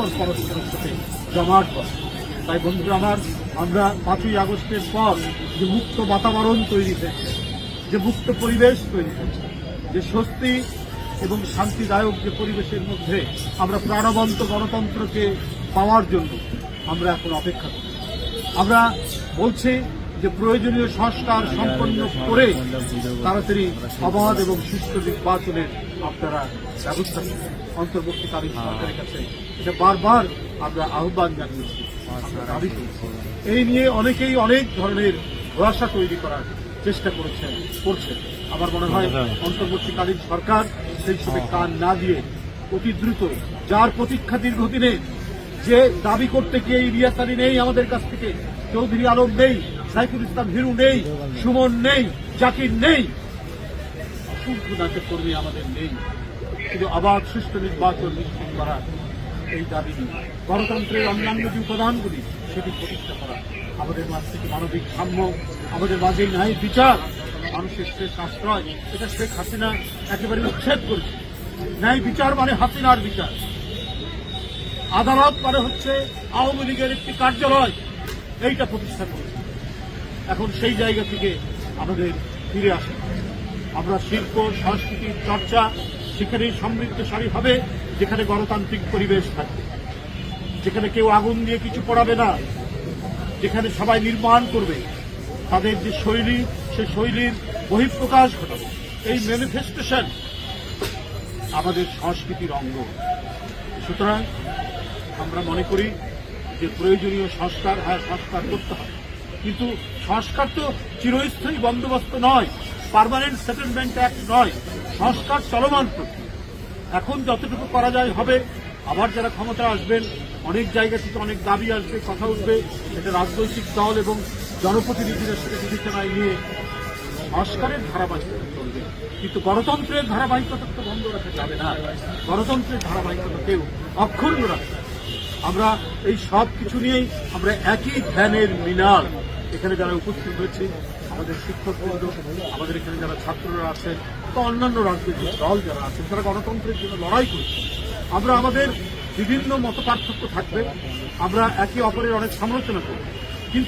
পরস্পর পরস্পরের সাথে জমাট করে তাই বন্ধুরা আমার, আমরা পাঁচই আগস্টের পর যে মুক্ত বাতাবরণ তৈরি হয়েছে, যে মুক্ত পরিবেশ তৈরি হয়েছে, যে স্বস্তি এবং শান্তিদায়ক যে পরিবেশের মধ্যে আমরা প্রাণবন্ত গণতন্ত্রকে পাওয়ার জন্য আমরা এখন অপেক্ষা করি। আমরা বলছি যে প্রয়োজনীয় সংস্কার সম্পন্ন করে তাড়াতাড়ি অবাধ এবং সুষ্ঠু নির্বাচনের আপনারা ব্যবস্থা করুন অন্তর্বর্তীকালীন সরকারের কাছে। এটা বারবার আমরা আহ্বান জানিয়েছি। দাবি করছি। এই নিয়ে অনেকেই অনেক ধরনের ভরসা তৈরি করার চেষ্টা করেছেন করছেন। আমার মনে হয় অন্তর্বর্তীকালীন সরকার সেই সবে কান না দিয়ে অতি দ্রুত যার প্রতীক্ষা দীর্ঘদিনে যে দাবি করতে গিয়ে ইলিয়াস আলী নেই আমাদের কাছ থেকে চৌধুরী আলম নেই সাইফুল ইসলাম হিরু নেই সুমন নেই জাকির নেই অসংখ্য নাটক কর্মী আমাদের নেই। কিন্তু আবার সুষ্ঠু নির্বাচন নিশ্চিত করা এই দাবি গণতন্ত্রের অন্যান্য যে উপাদানগুলি, সেটি প্রতিষ্ঠা করা। আমাদের মাঝ থেকে মানবিক সাম্য, আমাদের মাঝে ন্যায় বিচার, মানুষের শেষ আশ্রয়, এটা শেখ হাসিনা একেবারে উচ্ছেদ করেছে। ন্যায় বিচার মানে হাসিনার বিচার। আদালত মানে হচ্ছে আওয়ামী লীগের একটি কার্যালয়, এইটা প্রতিষ্ঠা করেছে। এখন সেই জায়গা থেকে আমাদের ফিরে আসা। আমরা শিল্প সংস্কৃতির চর্চা সেখানেই সমৃদ্ধশালী হবে, যেখানে গণতান্ত্রিক পরিবেশ থাকবে। যেখানে কেউ আগুন দিয়ে কিছু পড়াবে না, যেখানে সবাই নির্মাণ করবে, তাদের যে শৈলী, সে শৈলীর বহিঃপ্রকাশ ঘটাবে। এই ম্যানিফেস্টেশন আমাদের সংস্কৃতির অঙ্গ। সুতরাং আমরা মনে করি যে প্রয়োজনীয় সংস্কার হ্যাঁ সংস্কার করতে হবে। কিন্তু সংস্কার তো চিরস্থায়ী বন্দোবস্ত নয়। পার্মানেন্ট সেটেলমেন্ট অ্যাক্ট নয়, সংস্কার চলমান এখন যতটুকু করা যায় হবে, আবার যারা ক্ষমতা আসবেন, অনেক জায়গা থেকে অনেক দাবি আসবে, কথা উঠবে এটা রাজনৈতিক দল এবং জনপ্রতিনিধিদের সাথে বিবেচনায় নিয়ে সংস্কারের ধারাবাহিকতা চলবে। কিন্তু গণতন্ত্রের ধারাবাহিকতা তো বন্ধ রাখা যাবে না। গণতন্ত্রের ধারাবাহিকতাকেও অক্ষুণ্ণ রাখতে হবে। আমরা এই সব কিছু নিয়েই আমরা একই ধ্যানের মিনার এখানে যারা উপস্থিত হয়েছে আমাদের শিক্ষকবৃন্দ আমাদের এখানে যারা ছাত্ররা আছেন বা অন্যান্য রাজনৈতিক দল যারা আছেন, তারা গণতন্ত্রের জন্য লড়াই করছে। আমরা আমাদের বিভিন্ন মত পার্থক্য থাকবে। আমরা একে অপরের অনেক সমালোচনা করব।